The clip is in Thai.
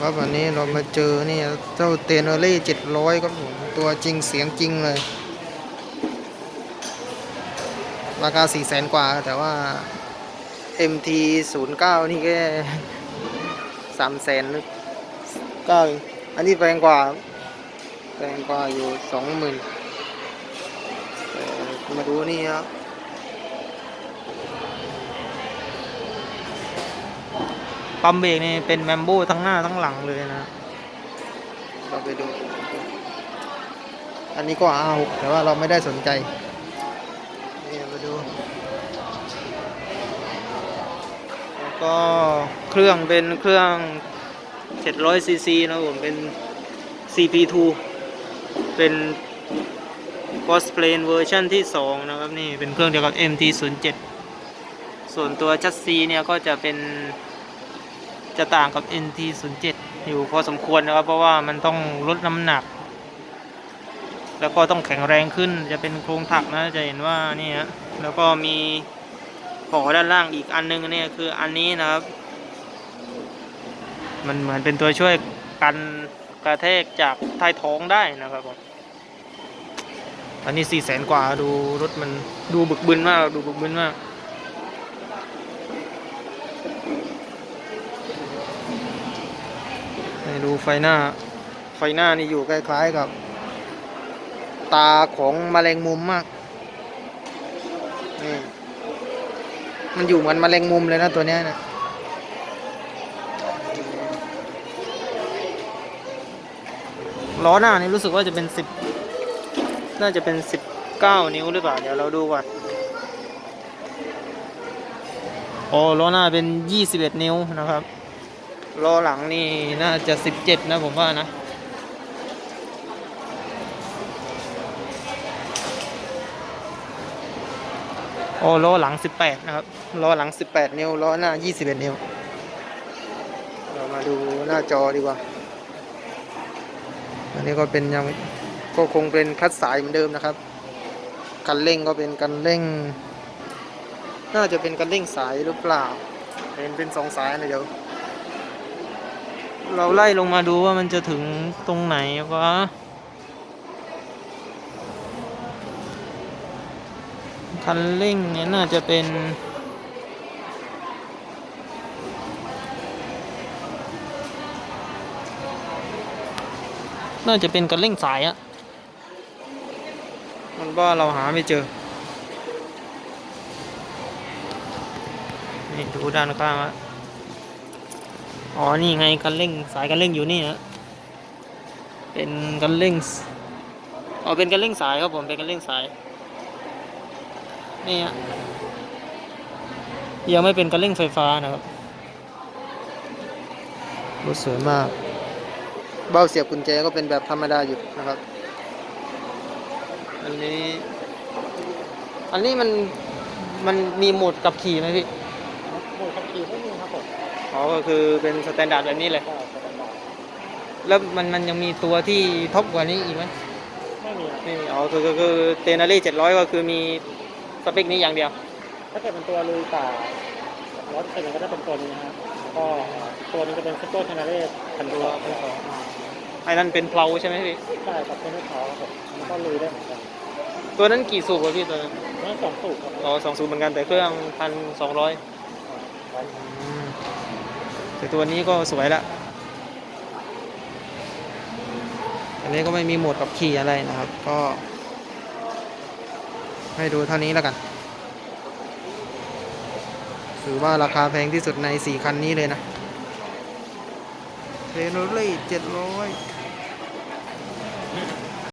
ครับวันนี้เรามาเจอนี่เจ้าเตนเนอรี่เจ็ดร้อยครับผมตัวจริงเสียงจริงเลย ราคาสี่แสนกว่า แต่ว่า MT 0 9 นี่แค่สามแสนก้าอันนี้แพงกว่าแพงกว่าอยู่สองหมื่นมาดูนี่ครับ ปั๊มเบรกนี่เป็นแมมโบทั้งหน้าทั้งหลังเลยนะ เราไปดู อันนี้ก็ R6 แต่ว่าเราไม่ได้สนใจนี่มาดู แล้วก็เครื่องเป็นเครื่อง700 cc นะผมเป็น CP2 เป็น Cosplane เวอร์ชันที่ 2 นะครับ นี่เป็นเครื่องเดียวกับ MT07 ส่วนตัวชัสซีเนี่ยก็จะเป็น จะต่างกับ NT07 อยู่พอสมควรนะครับ เพราะว่ามันต้องลดน้ำหนัก แล้วก็ต้องแข็งแรงขึ้นจะเป็นโครงถักนะจะเห็นว่านี่ฮะแล้วก็มีขอด้านล่างอีกอันนึงเนี่ยคืออันนี้นะครับ มันเหมือนเป็นตัวช่วยกันกระแทกจากใต้ท้องได้นะครับผมอันนี้สี่แสนกว่าดูรถมันดูบึกบึนมากดูบึกบึนมาก ให้ดูไฟหน้า ไฟหน้านี่อยู่คล้ายๆกับ ตาของแมลงมุมมาก นี่ มันอยู่เหมือนแมลงมุมเลยนะตัวเนี้ยนะล้อหน้านี่รู้สึกว่าจะเป็นสิบน่าจะเป็นสิบเก้านิ้วหรือเปล่า เดี๋ยวเราดูก่อนโอ้ล้อหน้าเป็นยี่สิบเอ็ดนิ้วนะครับ ล้อหลังนี่น่าจะสิบเจ็ดนะผมว่านะโอ้ล้อหลังสิบแปดนะครับล้อหลังสิบแปดนิ้วล้อหน้ายี่สิบเอ็ดนิ้ว เรามาดูหน้าจอดีกว่า อันนี้ก็เป็นยังก็คงเป็นคัดสายเหมือนเดิมนะครับคันเร่งก็เป็นคันเร่ง น่าจะเป็นคันเร่งสายหรือเปล่าเห็นเป็นสองสายนะเดี๋ยว เราไล่ลงมาดูว่ามันจะถึงตรงไหนวะคันเร่งเนี่ยน่าจะเป็นน่าจะเป็นคันเร่งสายอะมันว่าเราหาไม่เจอ นี่ดูด้านข้างอะ อ๋อ นี่ไงคันเร่งสายคันเร่งอยู่นี่ฮะเป็นคันเร่งสอ๋อเป็นคันเร่งสายครับผมเป็นคันเร่งสายนี่ฮะยังไม่เป็นคันเร่งไฟฟ้านะครับรถสวยมาก เบ้าเสียบกุญแจก็เป็นแบบธรรมดาอยู่นะครับ อันนี้ อันนี้มันมันมีโหมดกับขี่ไหมพี่ โหมดขับขี่ไม่มีครับผม อ๋อก็คือเป็นสแตนดาร์ดแบบนี้เลยก็สแตนดาร์ดแล้วมันมันยังมีตัวที่ท็อปกว่านี้อีกไหมไม่มีครับไม่มีอ๋อคือคือคือเตนารี่เจ็ดร้อยก็คือมีสเปคนี้อย่างเดียว ถ้าเกิดเป็นตัวลุยป่าร้อยเปอร์เซ็นต์ก็จะเป็นตัวนี้นะครับแล้วก็ตัวนี้จะเป็นซุปเปอร์เทนาเรสพันตัวพันสองไอ้นั่นเป็นเพลาใช่ไหมพี่ใช่ครับเป็นลูกเขาครับผมมันก็ลุยได้เหมือนกันตัวนั้นกี่สูบวะพี่ตัวนั้นนั่นสองสูบครับอ๋อสองสูบเหมือนกันแต่เครื่องพันสองร้อย แต่ตัวนี้ก็สวยละอันนี้ก็ไม่มีโหมดกับขี่อะไรนะครับ ก็ ให้ดูเท่านี้แล้วกันถือว่าราคาแพงที่สุดใน 4 คันนี้เลยนะเทโนเล่700